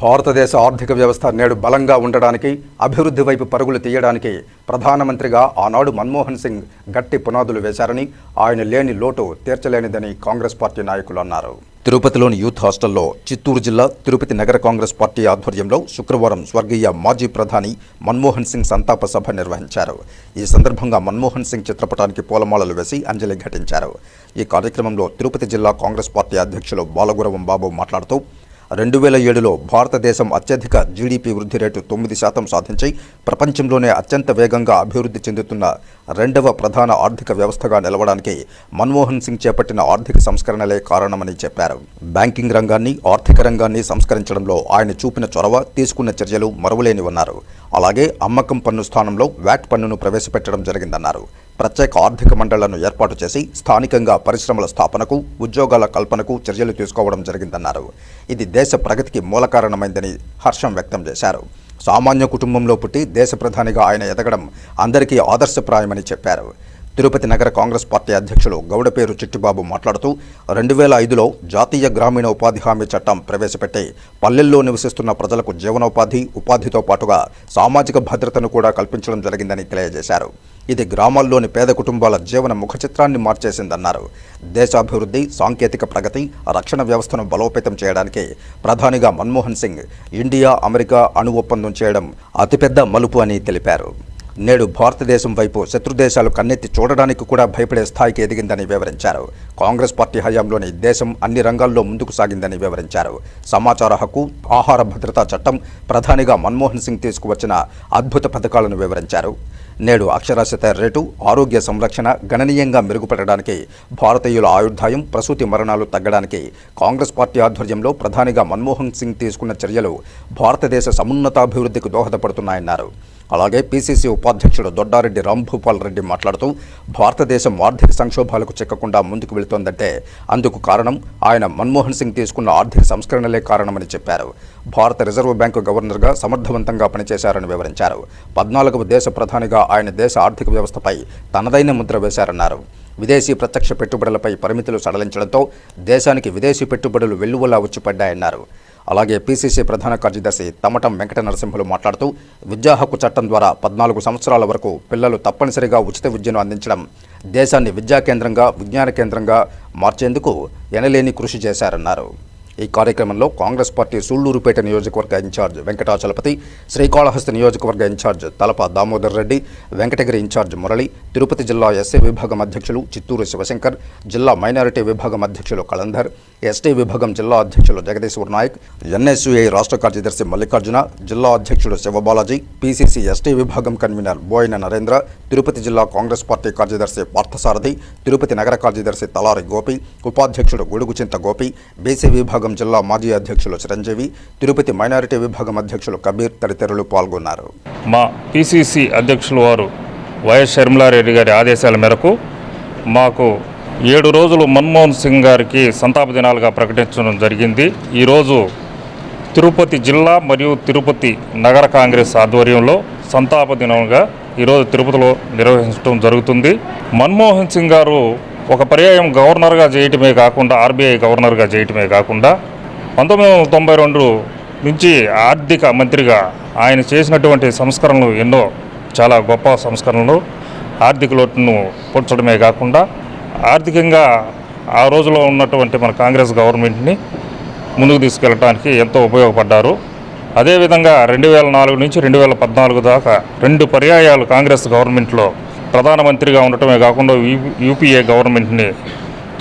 భారతదేశ ఆర్థిక వ్యవస్థ నేడు బలంగా ఉండడానికి అభివృద్ధి వైపు పరుగులు తీయడానికి ప్రధానమంత్రిగా ఆనాడు మన్మోహన్ సింగ్ గట్టి పునాదులు వేశారని ఆయన లేని లోటు తీర్చలేనిదని కాంగ్రెస్ పార్టీ నాయకులు అన్నారు. తిరుపతిలోని యూత్ హాస్టల్లో చిత్తూరు జిల్లా తిరుపతి నగర కాంగ్రెస్ పార్టీ ఆధ్వర్యంలో శుక్రవారం స్వర్గీయ మాజీ ప్రధాని మన్మోహన్ సింగ్ సంతాప సభ నిర్వహించారు. ఈ సందర్భంగా మన్మోహన్ సింగ్ చిత్రపటానికి పూలమాలలు వేసి అంజలి ఘటించారు. ఈ కార్యక్రమంలో తిరుపతి జిల్లా కాంగ్రెస్ పార్టీ అధ్యక్షులు బాలగురవం బాబు మాట్లాడుతూ రెండు వేల ఏడులో భారతదేశం అత్యధిక జీడిపి వృద్ధి రేటు తొమ్మిది శాతం సాధించి ప్రపంచంలోనే అత్యంత వేగంగా అభివృద్ధి చెందుతున్న రెండవ ప్రధాన ఆర్థిక వ్యవస్థగా నిలవడానికి మన్మోహన్ సింగ్ చేపట్టిన ఆర్థిక సంస్కరణలే కారణమని చెప్పారు. బ్యాంకింగ్ రంగాన్ని ఆర్థిక రంగాన్ని సంస్కరించడంలో ఆయన చూపిన చొరవ తీసుకున్న చర్యలు మరువలేనివన్నారు. అలాగే అమ్మకం పన్ను స్థానంలో వ్యాట్ పన్నును ప్రవేశపెట్టడం జరిగిందన్నారు. ప్రత్యేక ఆర్థిక మండళ్ళను ఏర్పాటు చేసి స్థానికంగా పరిశ్రమల స్థాపనకు ఉద్యోగాల కల్పనకు చర్యలు తీసుకోవడం జరిగిందన్నారు. ఇది దేశ ప్రగతికి మూల కారణమైందని హర్షం వ్యక్తం చేశారు. సామాన్య కుటుంబంలో పుట్టి దేశ ప్రధానిగా ఆయన ఎదగడం అందరికీ ఆదర్శప్రాయమని చెప్పారు. తిరుపతి నగర కాంగ్రెస్ పార్టీ అధ్యక్షులు గౌడపేరు చిట్టిబాబు మాట్లాడుతూ రెండు వేల ఐదులో జాతీయ గ్రామీణ ఉపాధి హామీ చట్టం ప్రవేశపెట్టి పల్లెల్లో నివసిస్తున్న ప్రజలకు జీవనోపాధి ఉపాధితో పాటుగా సామాజిక భద్రతను కూడా కల్పించడం జరిగిందని తెలియజేశారు. ఇది గ్రామాల్లోని పేద కుటుంబాల జీవన ముఖ చిత్రాన్ని మార్చేసిందన్నారు. దేశాభివృద్ధి సాంకేతిక ప్రగతి రక్షణ వ్యవస్థను బలోపేతం చేయడానికి ప్రధానిగా మన్మోహన్ సింగ్ ఇండియా అమెరికా అణు ఒప్పందం చేయడం అతిపెద్ద మలుపు అని తెలిపారు. నేడు భారతదేశం వైపు శత్రుదేశాలు కన్నెత్తి చూడడానికి కూడా భయపడే స్థాయికి ఎదిగిందని వివరించారు. కాంగ్రెస్ పార్టీ హయాంలోని దేశం అన్ని రంగాల్లో ముందుకు సాగిందని వివరించారు. సమాచార హక్కు ఆహార భద్రతా చట్టం ప్రధానిగా మన్మోహన్ సింగ్ తీసుకువచ్చిన అద్భుత పథకాలను వివరించారు. నేడు అక్షరాస్యత రేటు ఆరోగ్య సంరక్షణ గణనీయంగా మెరుగుపడడానికి భారతీయుల ఆయుర్దాయం ప్రసూతి మరణాలు తగ్గడానికి కాంగ్రెస్ పార్టీ ఆధ్వర్యంలో ప్రధానిగా మన్మోహన్ సింగ్ తీసుకున్న చర్యలు భారతదేశ సమున్నతాభివృద్ధికి దోహదపడుతున్నాయన్నారు. అలాగే పీసీసీ ఉపాధ్యక్షుడు దొడ్డారెడ్డి రాంభూపాల్ రెడ్డి మాట్లాడుతూ భారతదేశం ఆర్థిక సంక్షోభాలకు చిక్కకుండా ముందుకు వెళుతోందంటే అందుకు కారణం ఆయన మన్మోహన్ సింగ్ తీసుకున్న ఆర్థిక సంస్కరణలే కారణమని చెప్పారు. భారత రిజర్వ్ బ్యాంకు గవర్నర్గా సమర్థవంతంగా పనిచేశారని వివరించారు. పద్నాలుగవ దేశ ప్రధానిగా ఆయన దేశ ఆర్థిక వ్యవస్థపై తనదైన ముద్ర వేశారన్నారు. విదేశీ ప్రత్యక్ష పెట్టుబడులపై పరిమితులు సడలించడంతో దేశానికి విదేశీ పెట్టుబడులు వెల్లువలా వచ్చిపడ్డాయన్నారు అలాగే పీసీసీ ప్రధాన కార్యదర్శి తమటం వెంకట నరసింహులు మాట్లాడుతూ విద్యా హక్కు చట్టం ద్వారా పద్నాలుగు సంవత్సరాల వరకు పిల్లలు తప్పనిసరిగా ఉచిత విద్యను అందించడం దేశాన్ని విద్యా కేంద్రంగా విజ్ఞాన కేంద్రంగా మార్చేందుకు ఎనలేని కృషి చేశారన్నారు. ఈ కార్యక్రమంలో కాంగ్రెస్ పార్టీ సూళ్ళూరుపేట నియోజకవర్గ ఇన్ఛార్జ్ వెంకటాచలపతి శ్రీకాళహస్తి నియోజకవర్గ ఇన్ఛార్జ్ తలప దామోదర్ రెడ్డి వెంకటగిరి ఇన్ఛార్జ్ మురళి తిరుపతి జిల్లా ఎస్సీ విభాగం అధ్యక్షులు చిత్తూరు శివశంకర్ జిల్లా మైనారిటీ విభాగం అధ్యక్షులు కళంధర్ ఎస్టీ విభాగం జిల్లా అధ్యక్షులు జగదీశ్వర్ నాయక్ ఎన్ఎస్యుఐ రాష్ట్ర కార్యదర్శి మల్లికార్జున జిల్లా అధ్యక్షుడు శివబాలాజీ పీసీసీ ఎస్టీ విభాగం కన్వీనర్ బోయిన నరేంద్ర తిరుపతి జిల్లా కాంగ్రెస్ పార్టీ కార్యదర్శి పార్థసారథి తిరుపతి నగర కార్యదర్శి తలారి గోపి ఉపాధ్యక్షుడు గొడుగుచింత గోపి బీసీ విభాగం జిల్లా మాజీ అధ్యక్షులు చిరంజీవి తిరుపతి మైనారిటీ విభాగం అధ్యక్షులు కబీర్ తదితరులు పాల్గొన్నారు. మా పిసిసి అధ్యక్షులు వారు వైఎస్ షర్మిలారెడ్డి గారి ఆదేశాల మేరకు మాకు ఏడు రోజులు మన్మోహన్ సింగ్ గారికి సంతాప దినాలుగా ప్రకటించడం జరిగింది. ఈరోజు తిరుపతి జిల్లా మరియు తిరుపతి నగర కాంగ్రెస్ ఆధ్వర్యంలో సంతాప దినంగా ఈరోజు తిరుపతిలో నిర్వహించడం జరుగుతుంది. మన్మోహన్ సింగ్ గారు ఒక పర్యాయం గవర్నర్గా చేయటమే కాకుండా ఆర్బీఐ గవర్నర్గా చేయటమే కాకుండా పంతొమ్మిది వందల తొంభై రెండు నుంచి ఆర్థిక మంత్రిగా ఆయన చేసినటువంటి సంస్కరణలు ఎన్నో చాలా గొప్ప సంస్కరణలు. ఆర్థిక లోటును పూడ్చడమే కాకుండా ఆర్థికంగా ఆ రోజులో ఉన్నటువంటి మన కాంగ్రెస్ గవర్నమెంట్ని ముందుకు తీసుకెళ్ళడానికి ఎంతో ఉపయోగపడ్డారు. అదేవిధంగా రెండు వేల నాలుగు నుంచి రెండు వేల పద్నాలుగు దాకా రెండు పర్యాయాలు కాంగ్రెస్ గవర్నమెంట్లో ప్రధానమంత్రిగా ఉండటమే కాకుండా యూ- యూపీఏ గవర్నమెంట్ని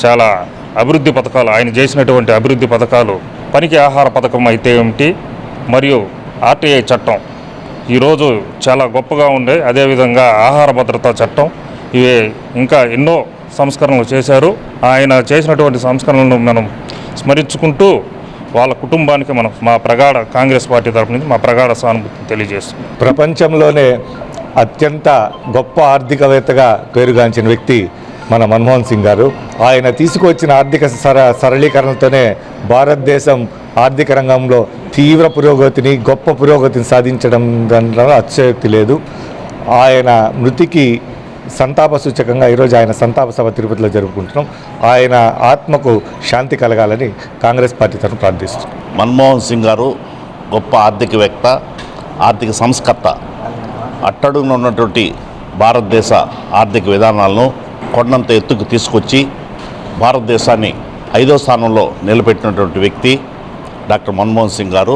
చాలా అభివృద్ధి పథకాలు ఆయన చేసినటువంటి అభివృద్ధి పథకాలు పనికి ఆహార పథకం అయితే ఏమిటి? మరియు ఆర్టీఐ చట్టం ఈరోజు చాలా గొప్పగా ఉండే అదేవిధంగా ఆహార భద్రతా చట్టం ఇవే ఇంకా ఎన్నో సంస్కరణలు చేశారు. ఆయన చేసినటువంటి సంస్కరణలను మనం స్మరించుకుంటూ వాళ్ళ కుటుంబానికి మనం మా ప్రగాఢ కాంగ్రెస్ పార్టీ తరపు నుంచి మా ప్రగాఢ సానుభూతిని తెలియజేస్తుంది ప్రపంచంలోనే అత్యంత గొప్ప ఆర్థికవేత్తగా పేరుగాంచిన వ్యక్తి మన మన్మోహన్ సింగ్ గారు. ఆయన తీసుకువచ్చిన ఆర్థిక సర సరళీకరణతోనే భారతదేశం ఆర్థిక రంగంలో తీవ్ర పురోగతిని గొప్ప పురోగతిని సాధించడం దాంట్లో అతిశయోక్తి లేదు. ఆయన మృతికి సంతాప సూచకంగా ఈరోజు ఆయన సంతాప సభ తిరుపతిలో జరుపుకుంటున్నాం. ఆయన ఆత్మకు శాంతి కలగాలని కాంగ్రెస్ పార్టీ తరఫున ప్రార్థిస్తున్నాం. మన్మోహన్ సింగ్ గారు గొప్ప ఆర్థికవేత్త ఆర్థిక సంస్కర్త. అట్టడుగున ఉన్నటువంటి భారతదేశ ఆర్థిక విధానాలను కొండంత ఎత్తుకు తీసుకొచ్చి భారతదేశాన్ని ఐదో స్థానంలో నిలబెట్టినటువంటి వ్యక్తి డాక్టర్ మన్మోహన్ సింగ్ గారు.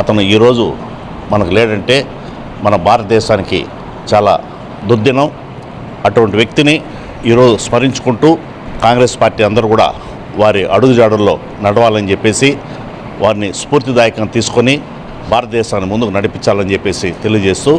అతను ఈరోజు మనకు లేడంటే మన భారతదేశానికి చాలా దుర్దినం. అటువంటి వ్యక్తిని ఈరోజు స్మరించుకుంటూ కాంగ్రెస్ పార్టీ అందరూ కూడా వారి అడుగుజాడల్లో నడవాలని చెప్పేసి వారిని స్ఫూర్తిదాయకంగా తీసుకొని భారతదేశాన్ని ముందుకు నడిపించాలని చెప్పేసి తెలియజేస్తూ